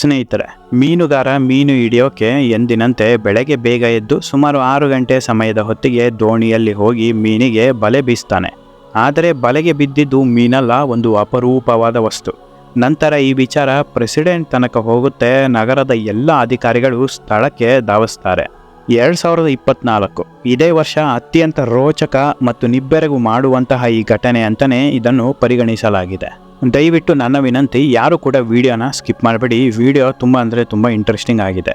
ಸ್ನೇಹಿತರೆ, ಮೀನುಗಾರ ಮೀನು ಹಿಡಿಯೋಕೆ ಎಂದಿನಂತೆ ಬೆಳಗ್ಗೆ ಬೇಗ ಎದ್ದು ಸುಮಾರು ಆರು ಗಂಟೆ ಸಮಯದ ಹೊತ್ತಿಗೆ ದೋಣಿಯಲ್ಲಿ ಹೋಗಿ ಮೀನಿಗೆ ಬಲೆ ಬೀಸ್ತಾನೆ. ಆದರೆ ಬಲೆಗೆ ಬಿದ್ದಿದ್ದು ಮೀನಲ್ಲ, ಒಂದು ಅಪರೂಪವಾದ ವಸ್ತು. ನಂತರ ಈ ವಿಚಾರ ಪ್ರೆಸಿಡೆಂಟ್ ತನಕ ಹೋಗುತ್ತೆ, ನಗರದ ಎಲ್ಲ ಅಧಿಕಾರಿಗಳು ಸ್ಥಳಕ್ಕೆ ಧಾವಿಸ್ತಾರೆ. ಎರಡು ಸಾವಿರದ ಇಪ್ಪತ್ನಾಲ್ಕು, ಇದೇ ವರ್ಷ ಅತ್ಯಂತ ರೋಚಕ ಮತ್ತು ನಿಬ್ಬೆರಗು ಮಾಡುವಂತಹ ಈ ಘಟನೆ ಅಂತಲೇ ಇದನ್ನು ಪರಿಗಣಿಸಲಾಗಿದೆ. ದಯವಿಟ್ಟು ನನ್ನ ವಿನಂತಿ, ಯಾರು ಕೂಡ ವಿಡಿಯೋನ ಸ್ಕಿಪ್ ಮಾಡಬೇಡಿ. ವಿಡಿಯೋ ತುಂಬ ಅಂದರೆ ತುಂಬ ಇಂಟ್ರೆಸ್ಟಿಂಗ್ ಆಗಿದೆ.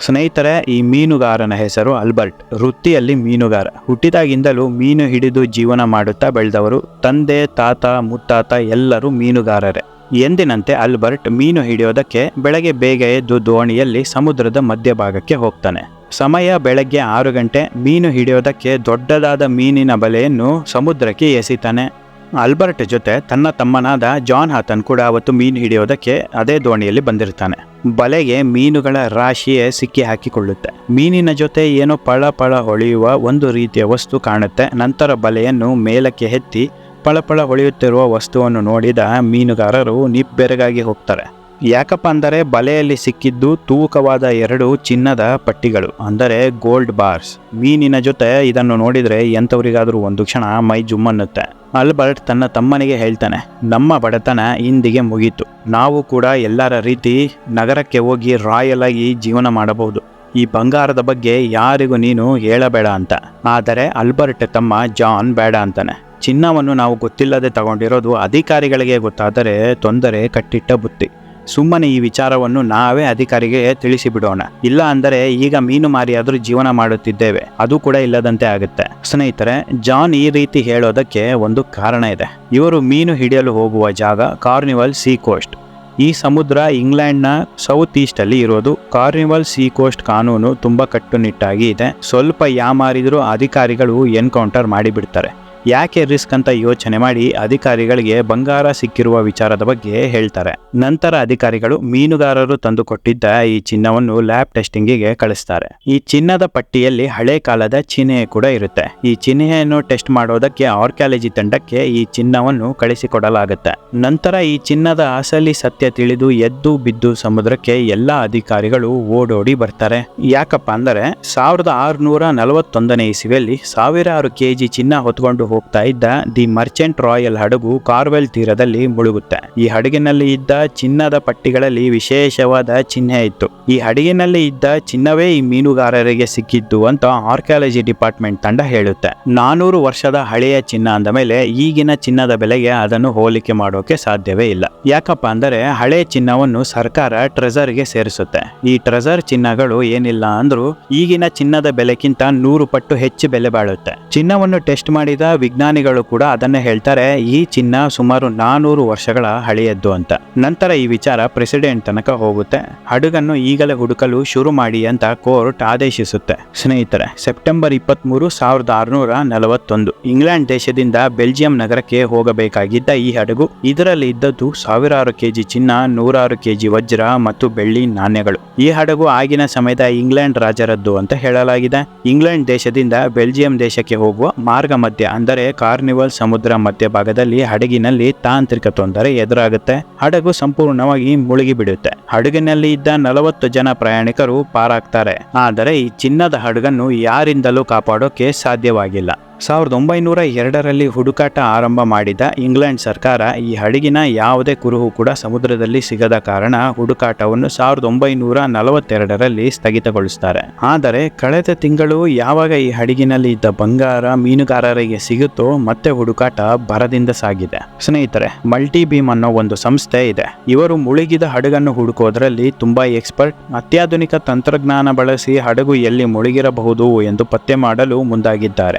ಸ್ನೇಹಿತರೆ, ಈ ಮೀನುಗಾರನ ಹೆಸರು ಅಲ್ಬರ್ಟ್ ವೃತ್ತಿಯಲ್ಲಿ ಮೀನುಗಾರ. ಹುಟ್ಟಿದಾಗಿಂದಲೂ ಮೀನು ಹಿಡಿದು ಜೀವನ ಮಾಡುತ್ತಾ ಬೆಳೆದವರು ತಂದೆ, ತಾತ, ಮುತ್ತಾತ ಎಲ್ಲರೂ ಮೀನುಗಾರರೇ. ಎಂದಿನಂತೆ ಅಲ್ಬರ್ಟ್ ಮೀನು ಹಿಡಿಯೋದಕ್ಕೆ ಬೆಳಗ್ಗೆ ಬೇಗ ಎದ್ದು ದೋಣಿಯಲ್ಲಿ ಸಮುದ್ರದ ಮಧ್ಯಭಾಗಕ್ಕೆ ಹೋಗ್ತಾನೆ. ಸಮಯ ಬೆಳಗ್ಗೆ ಆರು ಗಂಟೆ ಮೀನು ಹಿಡಿಯೋದಕ್ಕೆ ದೊಡ್ಡದಾದ ಮೀನಿನ ಬಲೆಯನ್ನು ಸಮುದ್ರಕ್ಕೆ ಎಸಿತಾನೆ. ಅಲ್ಬರ್ಟ್ ಜೊತೆ ತನ್ನ ತಮ್ಮನಾದ ಜಾನ್ ಹಾತನ್ ಕೂಡ ಅವತ್ತು ಮೀನು ಹಿಡಿಯೋದಕ್ಕೆ ಅದೇ ದೋಣಿಯಲ್ಲಿ ಬಂದಿರ್ತಾನೆ. ಬಲೆಗೆ ಮೀನುಗಳ ರಾಶಿಯೇ ಸಿಕ್ಕಿ ಹಾಕಿಕೊಳ್ಳುತ್ತೆ. ಮೀನಿನ ಜೊತೆ ಏನೋ ಪಳ ಪಳ ಹೊಳೆಯುವ ಒಂದು ರೀತಿಯ ವಸ್ತು ಕಾಣುತ್ತೆ. ನಂತರ ಬಲೆಯನ್ನು ಮೇಲಕ್ಕೆ ಎತ್ತಿ ಪಳಪಳ ಹೊಳೆಯುತ್ತಿರುವ ವಸ್ತುವನ್ನು ನೋಡಿದ ಮೀನುಗಾರರು ನಿಬ್ಬೆರಗಾಗಿ ಹೋಗ್ತಾರೆ. ಯಾಕಪ್ಪ ಅಂದರೆ ಬಲೆಯಲ್ಲಿ ಸಿಕ್ಕಿದ್ದು ತೂಕವಾದ ಎರಡು ಚಿನ್ನದ ಪಟ್ಟಿಗಳು, ಅಂದರೆ ಗೋಲ್ಡ್ ಬಾರ್ಸ್. ಮೀನಿನ ಜೊತೆ ಇದನ್ನು ನೋಡಿದರೆ ಎಂಥವರಿಗಾದರೂ ಒಂದು ಕ್ಷಣ ಮೈ ಜುಮ್ಮನ್ನುತ್ತೆ. ಅಲ್ಬರ್ಟ್ ತನ್ನ ತಮ್ಮನಿಗೆ ಹೇಳ್ತಾನೆ, ನಮ್ಮ ಬಡತನ ಇಂದಿಗೆ ಮುಗೀತು. ನಾವು ಕೂಡ ಎಲ್ಲರ ರೀತಿ ನಗರಕ್ಕೆ ಹೋಗಿ ರಾಯಲ್ ಆಗಿ ಜೀವನ ಮಾಡಬಹುದು. ಈ ಬಂಗಾರದ ಬಗ್ಗೆ ಯಾರಿಗೂ ನೀನು ಹೇಳಬೇಡ ಅಂತ. ಆದರೆ ಅಲ್ಬರ್ಟ್ ತಮ್ಮ ಜಾನ್ ಬೇಡ ಅಂತಾನೆ. ಚಿನ್ನವನ್ನು ನಾವು ಗೊತ್ತಿಲ್ಲದೆ ತಗೊಂಡಿರೋದು ಅಧಿಕಾರಿಗಳಿಗೆ ಗೊತ್ತಾದರೆ ತೊಂದರೆ ಕಟ್ಟಿಟ್ಟ ಬುತ್ತಿ. ಸುಮ್ಮನೆ ಈ ವಿಚಾರವನ್ನು ನಾವೇ ಅಧಿಕಾರಿಗೆ ತಿಳಿಸಿಬಿಡೋಣ. ಇಲ್ಲ ಅಂದರೆ ಈಗ ಮೀನು ಮಾರಿಯಾದರೂ ಜೀವನ ಮಾಡುತ್ತಿದ್ದೇವೆ. ಅದು ಕೂಡ ಇಲ್ಲದಂತೆ ಆಗುತ್ತೆ. ಸ್ನೇಹಿತರೆ, ಜಾನ್ ಈ ರೀತಿ ಹೇಳೋದಕ್ಕೆ ಒಂದು ಕಾರಣ ಇದೆ. ಇವರು ಮೀನು ಹಿಡಿಯಲು ಹೋಗುವ ಜಾಗ ಕಾರ್ನಿವಲ್ ಸೀ ಕೋಸ್ಟ್. ಈ ಸಮುದ್ರ ಇಂಗ್ಲೆಂಡ್ನ ಸೌತ್ ಈಸ್ಟ್ ಅಲ್ಲಿ ಇರೋದು. ಕಾರ್ನಿವಲ್ ಸೀ ಕೋಸ್ಟ್ ಕಾನೂನು ತುಂಬಾ ಕಟ್ಟುನಿಟ್ಟಾಗಿ ಇದೆ. ಸ್ವಲ್ಪ ಯಾಮಾರಿದರೂ ಅಧಿಕಾರಿಗಳು ಎನ್ಕೌಂಟರ್ ಮಾಡಿಬಿಡ್ತಾರೆ. ಯಾಕೆ ರಿಸ್ಕ್ ಅಂತ ಯೋಚನೆ ಮಾಡಿ ಅಧಿಕಾರಿಗಳಿಗೆ ಬಂಗಾರ ಸಿಕ್ಕಿರುವ ವಿಚಾರದ ಬಗ್ಗೆ ಹೇಳ್ತಾರೆ. ನಂತರ ಅಧಿಕಾರಿಗಳು ಮೀನುಗಾರರು ತಂದು ಕೊಟ್ಟಿದ್ದ ಈ ಚಿನ್ನವನ್ನು ಲ್ಯಾಬ್ ಟೆಸ್ಟಿಂಗಿಗೆ ಕಳಿಸ್ತಾರೆ. ಈ ಚಿನ್ನದ ಪಟ್ಟಿಯಲ್ಲಿ ಹಳೆ ಕಾಲದ ಚಿಹ್ನೆ ಕೂಡ ಇರುತ್ತೆ. ಈ ಚಿಹ್ನೆಯನ್ನು ಟೆಸ್ಟ್ ಮಾಡೋದಕ್ಕೆ ಆರ್ಕ್ಯಾಲಜಿ ತಂಡಕ್ಕೆ ಈ ಚಿನ್ನವನ್ನು ಕಳಿಸಿಕೊಡಲಾಗುತ್ತೆ. ನಂತರ ಈ ಚಿನ್ನದ ಅಸಲಿ ಸತ್ಯ ತಿಳಿದು ಎದ್ದು ಬಿದ್ದು ಸಮುದ್ರಕ್ಕೆ ಎಲ್ಲಾ ಅಧಿಕಾರಿಗಳು ಓಡೋಡಿ ಬರ್ತಾರೆ. ಯಾಕಪ್ಪ ಅಂದರೆ, ಸಾವಿರದ ಆರುನೂರ ನಲವತ್ತೊಂದನೇ ಇಸವಿಯಲ್ಲಿ ಸಾವಿರಾರು ಕೆಜಿ ಚಿನ್ನ ಹೊತ್ಕೊಂಡು ಹೋಗ್ತಾ ಇದ್ದ ದಿ ಮರ್ಚೆಂಟ್ ರಾಯಲ್ ಹಡಗು ಕಾರ್ವೆಲ್ ತೀರದಲ್ಲಿ ಮುಳುಗುತ್ತೆ. ಈ ಹಡಗಿನಲ್ಲಿ ಇದ್ದ ಚಿನ್ನದ ಪಟ್ಟಿಗಳಲ್ಲಿ ವಿಶೇಷವಾದ ಚಿಹ್ನೆ ಇತ್ತು. ಈ ಹಡಗಿನಲ್ಲಿ ಇದ್ದ ಚಿನ್ನವೇ ಈ ಮೀನುಗಾರರಿಗೆ ಸಿಕ್ಕಿದ್ದು ಅಂತ ಆರ್ಕಿಯಾಲಜಿ ಡಿಪಾರ್ಟ್ಮೆಂಟ್ ತಂಡ ಹೇಳುತ್ತೆ. ನಾನೂರು ವರ್ಷದ ಹಳೆಯ ಚಿನ್ನ ಅಂದ ಮೇಲೆ ಈಗಿನ ಚಿನ್ನದ ಬೆಲೆಗೆ ಅದನ್ನು ಹೋಲಿಕೆ ಮಾಡೋಕೆ ಸಾಧ್ಯವೇ ಇಲ್ಲ. ಯಾಕಪ್ಪ ಅಂದರೆ ಹಳೆ ಚಿನ್ನವನ್ನು ಸರ್ಕಾರ ಟ್ರೆಸರ್ಗೆ ಸೇರಿಸುತ್ತೆ. ಈ ಟ್ರೆಸರ್ ಚಿನ್ನಗಳು ಏನಿಲ್ಲ ಅಂದ್ರೂ ಈಗಿನ ಚಿನ್ನದ ಬೆಲೆಗಿಂತ ನೂರು ಪಟ್ಟು ಹೆಚ್ಚು ಬೆಲೆ ಬಾಳುತ್ತೆ. ಚಿನ್ನವನ್ನು ಟೆಸ್ಟ್ ಮಾಡಿದ ವಿಜ್ಞಾನಿಗಳು ಕೂಡ ಅದನ್ನೇ ಹೇಳ್ತಾರೆ, ಈ ಚಿನ್ನ ಸುಮಾರು ನಾನೂರು ವರ್ಷಗಳ ಹಳೆಯದ್ದು ಅಂತ. ನಂತರ ಈ ವಿಚಾರ ಪ್ರೆಸಿಡೆಂಟ್ ತನಕ ಹೋಗುತ್ತೆ. ಹಡಗನ್ನು ಈಗಲೇ ಹುಡುಕಲು ಶುರು ಮಾಡಿ ಅಂತ ಕೋರ್ಟ್ ಆದೇಶಿಸುತ್ತೆ. ಸ್ನೇಹಿತರೆ, ಸೆಪ್ಟೆಂಬರ್ ಇಪ್ಪತ್ಮೂರು ಸಾವಿರದ ಆರುನೂರ ನಲವತ್ತೊಂದು. ಇಂಗ್ಲೆಂಡ್ ದೇಶದಿಂದ ಬೆಲ್ಜಿಯಂ ನಗರಕ್ಕೆ ಹೋಗಬೇಕಾಗಿದ್ದ ಈ ಹಡಗು, ಇದರಲ್ಲಿ ಇದ್ದದ್ದು ಸಾವಿರಾರು ಕೆಜಿ ಚಿನ್ನ, ನೂರಾರು ಕೆಜಿ ವಜ್ರ ಮತ್ತು ಬೆಳ್ಳಿ ನಾಣ್ಯಗಳು. ಈ ಹಡಗು ಆಗಿನ ಸಮಯದ ಇಂಗ್ಲೆಂಡ್ ರಾಜರದ್ದು ಅಂತ ಹೇಳಲಾಗಿದೆ. ಇಂಗ್ಲೆಂಡ್ ದೇಶದಿಂದ ಬೆಲ್ಜಿಯಂ ದೇಶಕ್ಕೆ ಹೋಗುವ ಮಾರ್ಗ ಮಧ್ಯ ಅಂದರೆ ಕಾರ್ನಿವಲ್ ಸಮುದ್ರ ಮಧ್ಯಭಾಗದಲ್ಲಿ ಹಡಗಿನಲ್ಲಿ ತಾಂತ್ರಿಕ ತೊಂದರೆ ಎದುರಾಗುತ್ತೆ. ಹಡಗು ಸಂಪೂರ್ಣವಾಗಿ ಮುಳುಗಿ ಬಿಡುತ್ತೆ ಹಡಗಿನಲ್ಲಿ ಇದ್ದ ನಲವತ್ತು ಜನ ಪ್ರಯಾಣಿಕರು ಪಾರಾಗ್ತಾರೆ. ಆದರೆ ಈ ಚಿನ್ನದ ಹಡಗನ್ನು ಯಾರಿಂದಲೂ ಕಾಪಾಡೋಕೆ ಸಾಧ್ಯವಾಗಿಲ್ಲ. ಸಾವಿರದ ಒಂಬೈನೂರ ಎರಡರಲ್ಲಿ ಹುಡುಕಾಟ ಆರಂಭ ಮಾಡಿದ ಇಂಗ್ಲೆಂಡ್ ಸರ್ಕಾರ ಈ ಹಡಗಿನ ಯಾವುದೇ ಕುರುಹು ಕೂಡ ಸಮುದ್ರದಲ್ಲಿ ಸಿಗದ ಕಾರಣ ಹುಡುಕಾಟವನ್ನು ಸಾವಿರದ ಒಂಬೈನೂರ ನಲವತ್ತೆರಡರಲ್ಲಿ ಸ್ಥಗಿತಗೊಳಿಸ್ತಾರೆ. ಆದರೆ ಕಳೆದ ತಿಂಗಳು ಯಾವಾಗ ಈ ಹಡಗಿನಲ್ಲಿ ಇದ್ದ ಬಂಗಾರ ಮೀನುಗಾರರಿಗೆ ಸಿಗುತ್ತೋ ಮತ್ತೆ ಹುಡುಕಾಟ ಬರದಿಂದ ಸಾಗಿದೆ. ಸ್ನೇಹಿತರೆ ಮಲ್ಟಿ ಬೀಮ್ ಅನ್ನೋ ಒಂದು ಸಂಸ್ಥೆ ಇದೆ. ಇವರು ಮುಳುಗಿದ ಹಡಗನ್ನು ಹುಡುಕೋದ್ರಲ್ಲಿ ತುಂಬಾ ಎಕ್ಸ್ಪರ್ಟ್, ಅತ್ಯಾಧುನಿಕ ತಂತ್ರಜ್ಞಾನ ಬಳಸಿ ಹಡಗು ಎಲ್ಲಿ ಮುಳುಗಿರಬಹುದು ಎಂದು ಪತ್ತೆ ಮಾಡಲು ಮುಂದಾಗಿದ್ದಾರೆ.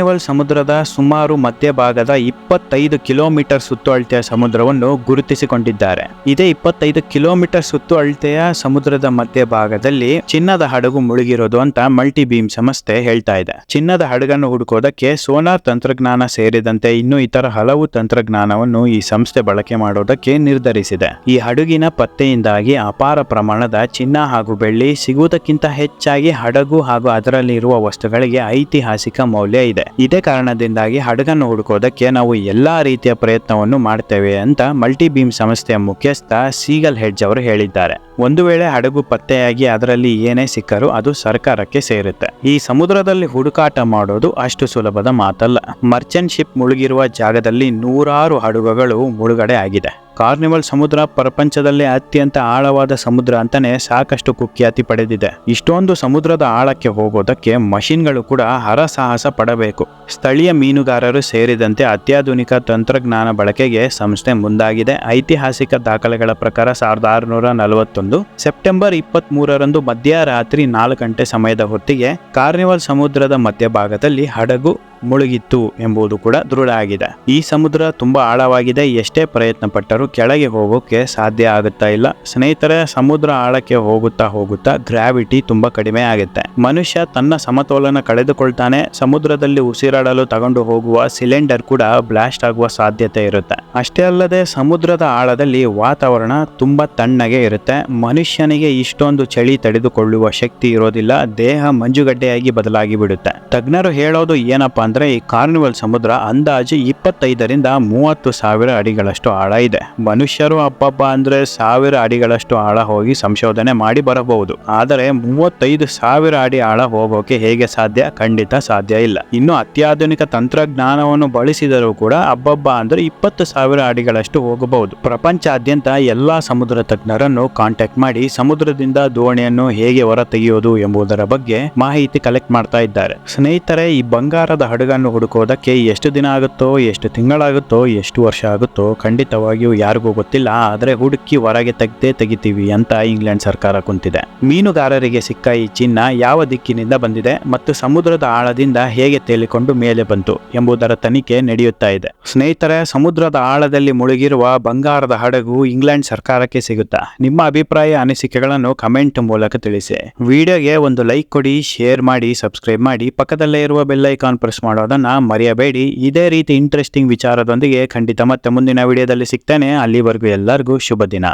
ಕಾರ್ನಿವಲ್ ಸಮುದ್ರದ ಸುಮಾರು ಮಧ್ಯಭಾಗದ ಇಪ್ಪತ್ತೈದು ಕಿಲೋಮೀಟರ್ ಸುತ್ತು ಅಳತೆಯ ಸಮುದ್ರವನ್ನು ಗುರುತಿಸಿಕೊಂಡಿದ್ದಾರೆ. ಇದೇ ಇಪ್ಪತ್ತೈದು ಕಿಲೋಮೀಟರ್ ಸುತ್ತು ಅಳತೆಯ ಸಮುದ್ರದ ಮಧ್ಯಭಾಗದಲ್ಲಿ ಚಿನ್ನದ ಹಡಗು ಮುಳುಗಿರೋದು ಅಂತ ಮಲ್ಟಿ ಬೀಮ್ ಸಂಸ್ಥೆ ಹೇಳ್ತಾ ಇದೆ. ಚಿನ್ನದ ಹಡಗನ್ನು ಹುಡುಕೋದಕ್ಕೆ ಸೋನಾರ್ ತಂತ್ರಜ್ಞಾನ ಸೇರಿದಂತೆ ಇನ್ನೂ ಇತರ ಹಲವು ತಂತ್ರಜ್ಞಾನವನ್ನು ಈ ಸಂಸ್ಥೆ ಬಳಕೆ ಮಾಡೋದಕ್ಕೆ ನಿರ್ಧರಿಸಿದೆ. ಈ ಹಡಗಿನ ಪತ್ತೆಯಿಂದಾಗಿ ಅಪಾರ ಪ್ರಮಾಣದ ಚಿನ್ನ ಹಾಗೂ ಬೆಳ್ಳಿ ಸಿಗುವುದಕ್ಕಿಂತ ಹೆಚ್ಚಾಗಿ ಹಡಗು ಹಾಗೂ ಅದರಲ್ಲಿರುವ ವಸ್ತುಗಳಿಗೆ ಐತಿಹಾಸಿಕ ಮೌಲ್ಯ ಇದೆ. ಇದೇ ಕಾರಣದಿಂದಾಗಿ ಹಡಗನ್ನು ಹುಡುಕೋದಕ್ಕೆ ನಾವು ಎಲ್ಲಾ ರೀತಿಯ ಪ್ರಯತ್ನವನ್ನು ಮಾಡ್ತೇವೆ ಅಂತ ಮಲ್ಟಿ ಬೀಮ್ ಸಂಸ್ಥೆಯ ಮುಖ್ಯಸ್ಥ ಸೀಗಲ್ ಹೆಡ್ಜ್ ಅವರು ಹೇಳಿದ್ದಾರೆ. ಒಂದು ವೇಳೆ ಹಡಗು ಪತ್ತೆಯಾಗಿ ಅದರಲ್ಲಿ ಏನೇ ಸಿಕ್ಕರೂ ಅದು ಸರ್ಕಾರಕ್ಕೆ ಸೇರುತ್ತೆ. ಈ ಸಮುದ್ರದಲ್ಲಿ ಹುಡುಕಾಟ ಮಾಡೋದು ಅಷ್ಟು ಸುಲಭದ ಮಾತಲ್ಲ. ಮರ್ಚೆಂಟ್ ಶಿಪ್ ಮುಳುಗಿರುವ ಜಾಗದಲ್ಲಿ ನೂರಾರು ಹಡಗುಗಳು ಮುಳುಗಡೆ ಆಗಿದೆ. ಕಾರ್ನಿವಲ್ ಸಮುದ್ರ ಪ್ರಪಂಚದಲ್ಲೇ ಅತ್ಯಂತ ಆಳವಾದ ಸಮುದ್ರ ಅಂತಾನೆ ಸಾಕಷ್ಟು ಕುಖ್ಯಾತಿ ಪಡೆದಿದೆ. ಇಷ್ಟೊಂದು ಸಮುದ್ರದ ಆಳಕ್ಕೆ ಹೋಗೋದಕ್ಕೆ ಮಷಿನ್ಗಳು ಕೂಡ ಹರಸಾಹಸ ಪಡಬೇಕು. ಸ್ಥಳೀಯ ಮೀನುಗಾರರು ಸೇರಿದಂತೆ ಅತ್ಯಾಧುನಿಕ ತಂತ್ರಜ್ಞಾನ ಬಳಕೆಗೆ ಸಂಸ್ಥೆ ಮುಂದಾಗಿದೆ. ಐತಿಹಾಸಿಕ ದಾಖಲೆಗಳ ಪ್ರಕಾರ ಸಾವಿರದ ಆರುನೂರ ನಲವತ್ತೊಂದು ಸೆಪ್ಟೆಂಬರ್ ಇಪ್ಪತ್ತ್ ಮೂರರಂದು ಮಧ್ಯರಾತ್ರಿ ನಾಲ್ಕು ಗಂಟೆ ಸಮಯದ ಹೊತ್ತಿಗೆ ಕಾರ್ನಿವಲ್ ಸಮುದ್ರದ ಮಧ್ಯಭಾಗದಲ್ಲಿ ಹಡಗು ಮುಳುಗಿತ್ತು ಎಂಬುದು ಕೂಡ ದೃಢ ಆಗಿದೆ. ಈ ಸಮುದ್ರ ತುಂಬಾ ಆಳವಾಗಿದೆ. ಎಷ್ಟೇ ಪ್ರಯತ್ನ ಪಟ್ಟರೂ ಕೆಳಗೆ ಹೋಗೋಕೆ ಸಾಧ್ಯ ಆಗುತ್ತಾ ಇಲ್ಲ. ಸ್ನೇಹಿತರೆ, ಸಮುದ್ರ ಆಳಕ್ಕೆ ಹೋಗುತ್ತಾ ಹೋಗುತ್ತಾ ಗ್ರಾವಿಟಿ ತುಂಬಾ ಕಡಿಮೆ ಆಗುತ್ತೆ. ಮನುಷ್ಯ ತನ್ನ ಸಮತೋಲನ ಕಳೆದುಕೊಳ್ತಾನೆ. ಸಮುದ್ರದಲ್ಲಿ ಉಸಿರಾಡಲು ತಗೊಂಡು ಹೋಗುವ ಸಿಲಿಂಡರ್ ಕೂಡ ಬ್ಲಾಸ್ಟ್ ಆಗುವ ಸಾಧ್ಯತೆ ಇರುತ್ತೆ. ಅಷ್ಟೇ ಅಲ್ಲದೆ ಸಮುದ್ರದ ಆಳದಲ್ಲಿ ವಾತಾವರಣ ತುಂಬಾ ತಣ್ಣಗೆ ಇರುತ್ತೆ. ಮನುಷ್ಯನಿಗೆ ಇಷ್ಟೊಂದು ಚಳಿ ತಡೆದುಕೊಳ್ಳುವ ಶಕ್ತಿ ಇರೋದಿಲ್ಲ. ದೇಹ ಮಂಜುಗಡ್ಡೆಯಾಗಿ ಬದಲಾಗಿ ಬಿಡುತ್ತೆ. ತಜ್ಞರು ಹೇಳೋದು ಏನಪ್ಪಾ ಅಂದ್ರೆ ಈ ಕಾರ್ನಿವಲ್ ಸಮುದ್ರ ಅಂದಾಜು ಇಪ್ಪತ್ತೈದರಿಂದ ಮೂವತ್ತು ಸಾವಿರ ಅಡಿಗಳಷ್ಟು ಆಳ ಇದೆ. ಮನುಷ್ಯರು ಅಪ್ಪಪ್ಪ ಅಂದ್ರೆ ಸಾವಿರ ಅಡಿಗಳಷ್ಟು ಆಳ ಹೋಗಿ ಸಂಶೋಧನೆ ಮಾಡಿ ಬರಬಹುದು. ಆದರೆ ಮೂವತ್ತೈದು ಸಾವಿರ ಅಡಿ ಆಳ ಹೋಗೋಕೆ ಹೇಗೆ ಸಾಧ್ಯ? ಖಂಡಿತ ಸಾಧ್ಯ ಇಲ್ಲ. ಇನ್ನು ಅತ್ಯಾಧುನಿಕ ತಂತ್ರಜ್ಞಾನವನ್ನು ಬಳಸಿದರೂ ಕೂಡ ಅಬ್ಬಬ್ಬ ಅಂದ್ರೆ ಇಪ್ಪತ್ತು ಸಾವಿರ ಅಡಿಗಳಷ್ಟು ಹೋಗಬಹುದು. ಪ್ರಪಂಚಾದ್ಯಂತ ಎಲ್ಲಾ ಸಮುದ್ರ ತಜ್ಞರನ್ನು ಕಾಂಟ್ಯಾಕ್ಟ್ ಮಾಡಿ ಸಮುದ್ರದಿಂದ ದೋಣಿಯನ್ನು ಹೇಗೆ ಹೊರ ತೆಗೆಯೋದು ಎಂಬುದರ ಬಗ್ಗೆ ಮಾಹಿತಿ ಕಲೆಕ್ಟ್ ಮಾಡ್ತಾ ಇದ್ದಾರೆ. ಸ್ನೇಹಿತರೆ, ಈ ಬಂಗಾರದ ಹಡಗನ್ನು ಹುಡುಕೋದಕ್ಕೆ ಎಷ್ಟು ದಿನ ಆಗುತ್ತೋ, ಎಷ್ಟು ತಿಂಗಳಾಗುತ್ತೋ, ಎಷ್ಟು ವರ್ಷ ಆಗುತ್ತೋ ಖಂಡಿತವಾಗಿಯೂ ಯಾರಿಗೂ ಗೊತ್ತಿಲ್ಲ. ಆದರೆ ಹುಡುಕಿ ಹೊರಗೆ ತೆಗ್ದೇ ತೆಗಿತೀವಿ ಅಂತ ಇಂಗ್ಲೆಂಡ್ ಸರ್ಕಾರ ಕುಂತಿದೆ. ಮೀನುಗಾರರಿಗೆ ಸಿಕ್ಕ ಈ ಚಿನ್ನ ಯಾವ ದಿಕ್ಕಿನಿಂದ ಬಂದಿದೆ ಮತ್ತು ಸಮುದ್ರದ ಆಳದಿಂದ ಹೇಗೆ ತೇಲಿಕೊಂಡು ಮೇಲೆ ಬಂತು ಎಂಬುದರ ತನಿಖೆ ನಡೆಯುತ್ತಾ ಇದೆ. ಸ್ನೇಹಿತರೆ, ಸಮುದ್ರದ ಆಳದಲ್ಲಿ ಮುಳುಗಿರುವ ಬಂಗಾರದ ಹಡಗು ಇಂಗ್ಲೆಂಡ್ ಸರ್ಕಾರಕ್ಕೆ ಸಿಗುತ್ತಾ? ನಿಮ್ಮ ಅಭಿಪ್ರಾಯ, ಅನಿಸಿಕೆಗಳನ್ನು ಕಮೆಂಟ್ ಮೂಲಕ ತಿಳಿಸಿ. ವಿಡಿಯೋಗೆ ಒಂದು ಲೈಕ್ ಕೊಡಿ, ಶೇರ್ ಮಾಡಿ, ಸಬ್ಸ್ಕ್ರೈಬ್ ಮಾಡಿ, ಪಕ್ಕದಲ್ಲೇ ಇರುವ ಬೆಲ್ ಐಕಾನ್ ಪ್ರೆಸ್ ಮಾಡೋದನ್ನ ಮರೆಯಬೇಡಿ. ಇದೇ ರೀತಿ ಇಂಟ್ರೆಸ್ಟಿಂಗ್ ವಿಚಾರದೊಂದಿಗೆ ಖಂಡಿತ ಮತ್ತೆ ಮುಂದಿನ ವಿಡಿಯೋದಲ್ಲಿ ಸಿಗ್ತೇನೆ. ಅಲ್ಲಿವರೆಗೂ ಎಲ್ಲರಿಗೂ ಶುಭ ದಿನ.